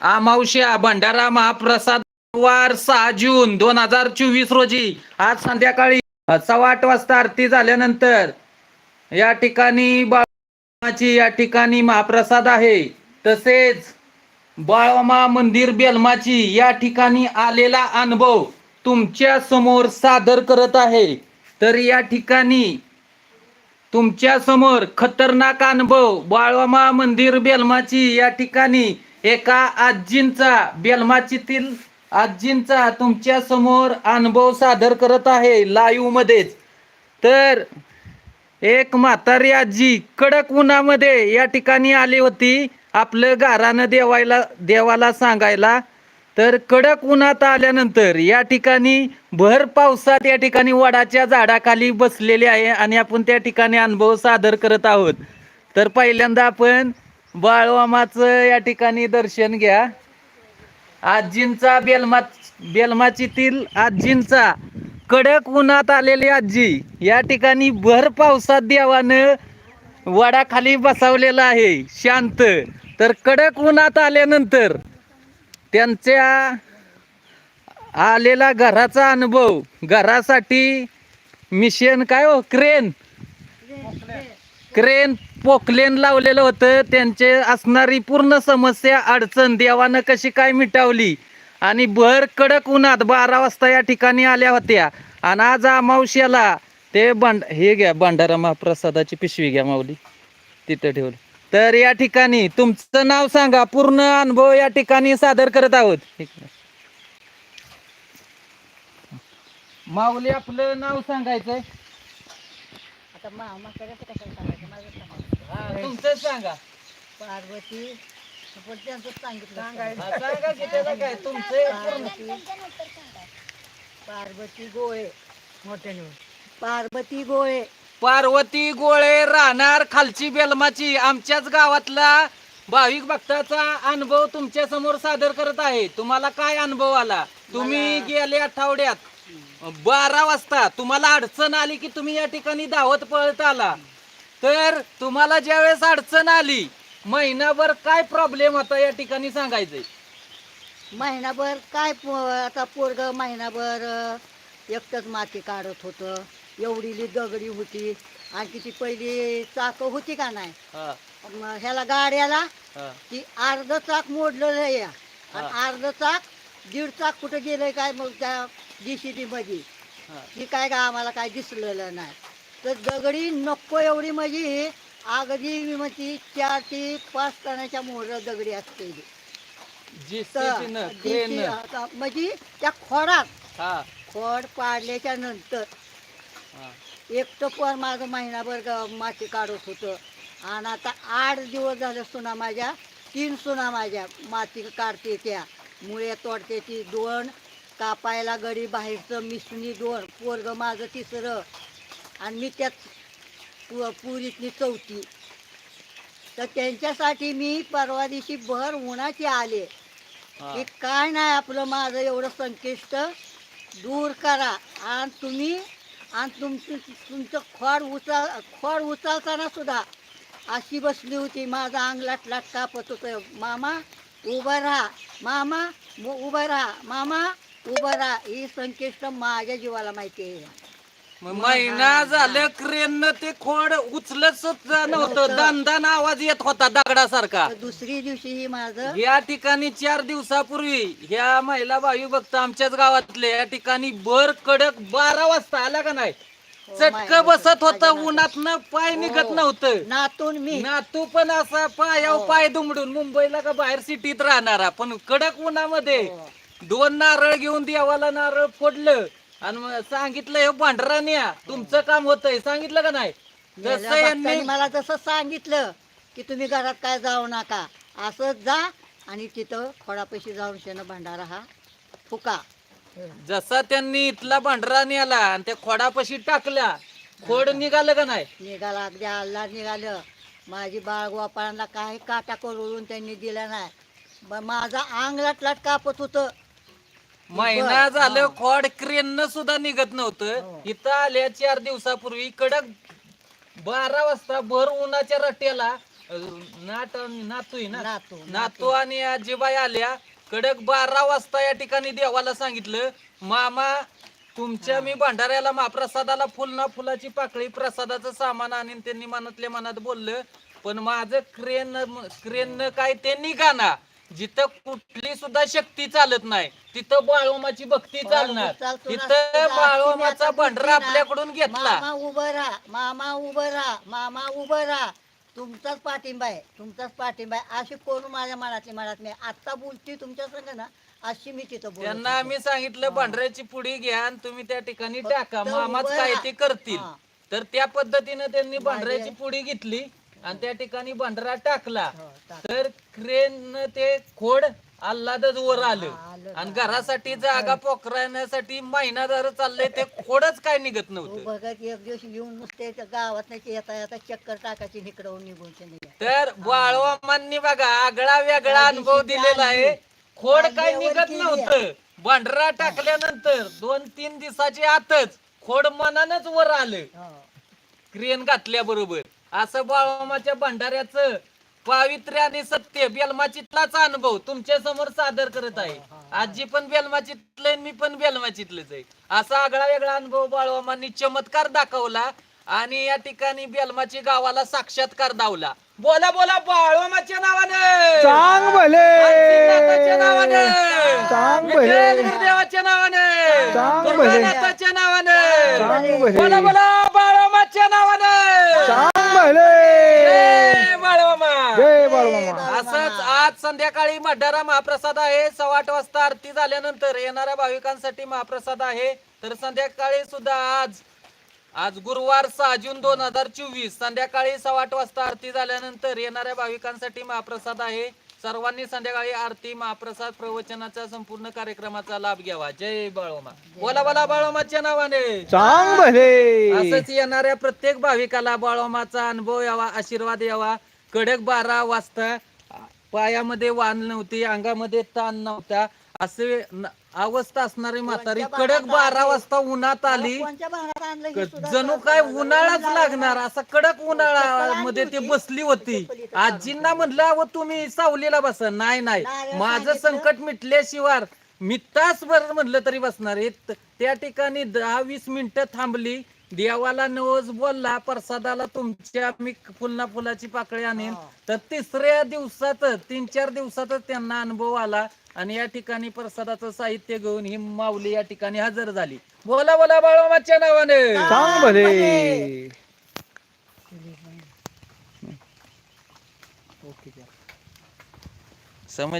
अमावश्या भंडारा महाप्रसाद वार सहा जून दोन हजार चोवीस रोजी. आज संध्याकाळी सव्वा आठ वाजता आरती झाल्यानंतर या ठिकाणी बाळमाची या ठिकाणी महाप्रसाद आहे. तसेच बाळमा मंदिर बेलमाची या ठिकाणी आलेला अनुभव तुमच्यासमोर सादर करत आहे. तर या ठिकाणी तुमच्यासमोर खतरनाक अनुभव बाळमा मंदिर बेलमाची या ठिकाणी एका आजींचा बेलमाचीतील आजींचा तुमच्यासमोर अनुभव सादर करत आहे लाईव्ह मध्येच तर एक म्हातारी आजी कडक उन्हामध्ये या ठिकाणी आली होती आपलं गारानं देवायला देवाला सांगायला. तर कडक उन्हात आल्यानंतर या ठिकाणी भर पावसात या ठिकाणी वडाच्या झाडाखाली बसलेले आहे आणि आपण त्या ठिकाणी अनुभव सादर करत आहोत. तर पहिल्यांदा आपण बाळवामाचं या ठिकाणी दर्शन घ्या. आजींचा बेलमा बेलमाचीतील आजींचा. कडक उन्हात आलेली आजी. या ठिकाणी भर पावसात देवानं वडाखाली बसवलेला आहे. शांत. तर कडक उन्हात आल्यानंतर त्यांच्या आलेला घराचा अनुभव. घरासाठी मिशन काय हो? क्रेन. क्रेन पोकलेन लावलेलं होतं. त्यांचे असणारी पूर्ण समस्या अडचण देवानं कशी काय मिटावली? आणि भर कडक उन्हात बारा वाजता या ठिकाणी आल्या होत्या. आणि आज अमावश्याला ते बंड हे घ्या भांडारा महाप्रसादाची पिशवी घ्या माऊली. तिथं ठेवलं. तर या ठिकाणी तुमचं नाव सांगा. पूर्ण अनुभव या ठिकाणी सादर करत आहोत. माऊली आपलं नाव सांगायचंय. आता मामा तुमचं सांगा. पार्वती पण त्यांचं सांगितलं. हा, सांगा की त्याला काय तुमचं पूर्ण. पार्वती पार्वती गोळे मोठ्याने. पार्वती गोळे. पार्वती गोळे राहणार खालची बेलमाची आमच्याच गावातला भाविक भक्ताचा अनुभव तुमच्यासमोर सादर करत आहे. तुम्हाला काय अनुभव आला? तुम्ही गेल्या आठवड्यात बारा वाजता. तुम्हाला अडचण आली की तुम्ही या ठिकाणी धावत पळत आला. तर तुम्हाला ज्यावेळेस अडचण आली महिनाभर काय प्रॉब्लेम होता या ठिकाणी सांगायचंय? महिनाभर काय पो- आता पोरग महिनाभर अं, एकटंच माती काढत होतं. एवढीली दगडी होती. आणखी ती पहिली चाक होती का नाही? हा, मग ह्याला गाड्याला हा. ती अर्ध चाक मोडलेलं आहे आणि अर्ध चाक दीड चाक कुठं गेलंय काय मग त्या जीसीबी मध्ये हा. ती काय का आम्हाला काय दिसलेलं नाही. तर दगडी नको एवढी म्हणजे अगदी म्हणजे चार ते पाच टनाच्या मोर दगडी असते. तर म्हणजे त्या खोडात. खोड पाडल्याच्या नंतर. एकटं पण माझं महिनाभर माती काढत होतं. आणि आता आठ दिवस झाले सुना माझ्या तीन सुना माझ्या माती काढते त्या. मुळे तोडते ती दोन कापायला गडी बाहेरचं मिसणी दोन पोरग माझं तिसरं. आणि मी त्यात पु पुरीतली चौथी. तर त्यांच्यासाठी मी परवा दिवशी भर उन्हाची आले. की काय नाही आपलं माझं एवढं संकष्ट दूर करा. आणि तुम्ही आणि तुमचं तुमचं खोड उचल खोड उचलताना सुद्धा अशी बसली होती. माझं अंग लाट कापत होतं. मामा उभं राहा. मामा उभं राहा. मामा उभं राहा. ही संकष्ट माझ्या जीवाला माहिती आहे. महिना झालं क्रेन ते खोड उचलत सुद्धा नव्हतं. दान दान आवाज येत होता दगडासारखा. दुसरी दिवशी ही माझं या ठिकाणी चार दिवसापूर्वी ह्या महिला भावी भक्त आमच्याच गावातले या ठिकाणी बर कडक बारा वाजता आला का नाही? हो, चटक बसत होत माझ्या उन्हातनं पाय निघत हो. नव्हतं. नातून मी. नातू पण असा पायावर हो. पाय दुमडून मुंबईला का बाहेर सिटीत राहणारा. पण कडक उन्हामध्ये. दोन नारळ घेऊन देवाला नारळ फोडलं. आणि मग सांगितलं हे भांडरा न्या तुमचं काम होतंय. सांगितलं का नाही? यांनी भक्तांनी मला जसं सांगितलं की तुम्ही घरात काय जाऊ नका. असंच जा आणि तिथं खोडापाशी जाऊन शेण भांडारा हा फुका. जसा त्यांनी इथला भांडरा नेला आणि त्या खोडापाशी टाकला खोड निघालं का नाही? निघाला अगदी आल्ला निघालं. माझी बाळ गोपाळांना काही काटा करून त्यांनी दिला नाही. ब- माझा अंग लाट कापत होतं. महिना झालं. खोड क्रेन सुद्धा निघत नव्हतं. हो. इथं आल्या चार दिवसापूर्वी कडक बारा वाजता भर उन्हाच्या रट्याला अं, नात ना? नातू नातू. आणि आजीबाई आल्या. कडक बारा वाजता या ठिकाणी देवाला सांगितलं मामा तुमच्या मी भंडाऱ्याला महाप्रसादाला फुल ना फुलाची पाकळी प्रसादाचं सामान आणि त्यांनी मनातल्या मनात बोललं पण माझं क्रेन क्रेन काय ते निघाना. जिथं कुठली सुद्धा शक्ती चालत नाही तिथं बाळोमाची भक्ती चालणार चालतो ना. तिथं बाळोमाचा भंडारा. आपल्याकडून घेतला मामा उभं राहा मामा उभं राहा मामा उभं राहा तुमचाच पाठिंबा आहे तुमचाच पाठिंबा आहे अशी कोण माझ्या मनातली मनात नाही आता बोलती तुमच्या संग ना अशी मी तिथं बोलत त्यांना होते. आम्ही सांगितलं भांडऱ्याची पुडी घ्या आणि तुम्ही त्या ठिकाणी टाका मामाच उभं काय राहा. ते करतील हा. तर त्या पद्धतीनं त्यांनी भांडऱ्याची पुडी घेतली आणि त्या ठिकाणी भांडरा टाकला. हो, टाक. तर क्रेन ते खोड आल्हादच वर हा, आलं. आणि घरासाठी जागा पोखरण्यासाठी महिनाभर चाललंय ते खोडच काय निघत तू नव्हतं. बघत एक दिवस येऊन नुसते त्या गावात नाही येता येता चक्कर टाकायची निकडवून तर बाळवामांनी बघा आगळा वेगळा अनुभव दिलेला आहे. खोड काय निघत नव्हतं. भांडरा टाकल्यानंतर दोन तीन दिवसाच्या आतच खोड मनानच वर आलं. हो. क्रेन घातल्या बरोबर. असं बाळमाच्या भंडाऱ्याचं पावित्र्य आणि सत्य बेलमाचितलाच अनुभव तुमच्यासमोर सादर करत आहे. आजी पण बेलमाचितलं आहे, मी पण बेलमाचितलंच आहे. असा आगळा वेगळा अनुभव बाळवामांनी चमत्कार दाखवला आणि या ठिकाणी बेलमाची गावाला साक्षात्कार दावला. बोला बोला बाळवामाच्या नावाने! चांग भले! नावाने! चांग भले! गुरुदेवाच्या नावाने! चांग भले. नावाने! बोला बोला बाळवामाच्या नावाने! जय बाळमामा. असंच आज संध्याकाळी मड्डारा महाप्रसाद आहे. सव्वा आठ वाजता आरती झाल्यानंतर येणाऱ्या भाविकांसाठी महाप्रसाद आहे. तर संध्याकाळी सुद्धा आज आज गुरुवार सहा जून दोन हजार चोवीस संध्याकाळी सव्वा आठ वाजता आरती झाल्यानंतर येणाऱ्या भाविकांसाठी महाप्रसाद आहे. सर्वांनी संध्याकाळी आरती महाप्रसाद प्रवचनाचा संपूर्ण कार्यक्रमाचा लाभ घ्यावा. जय बाळोमा. बोला बोला बाळोमाच्या नावाने. चांग भले. असंच येणाऱ्या प्रत्येक भाविकाला बाळोमाचा अनुभव यावा आशीर्वाद यावा. कडक बारा वाजता पायामध्ये वान नव्हती अंगामध्ये ताण नव्हता. असे न- अवस्था असणारी म्हातारी कडक बारा? वाजता उन्हात आली कोणत्या भागात आणलं क- हे सुद्धा जणू कळतं. काय उन्हाळाच लागणार. असा कडक उन्हाळा चप्पलमध्ये ती. बसली होती आजींना म्हणलं अहो तुम्ही सावलीला बसा नाही नाही माझं. संकट मिटल्याशिवाय मी तासभर म्हणलं तरी बसणार. त- त्या ठिकाणी दहा वीस मिनिटं थांबली देवाला नवस बोलला प्रसादाला तुमच्या मी फुलना फुलाची पाकळी आणेन हा. तर तिसऱ्या दिवसातच तीन चार दिवसातच त्यांना अनुभव आला आणि या ठिकाणी प्रसादाचं साहित्य घेऊन ही माऊली या ठिकाणी हजर झाली. बोला बोला बाळोमाच्या नावाने. चांग भले समज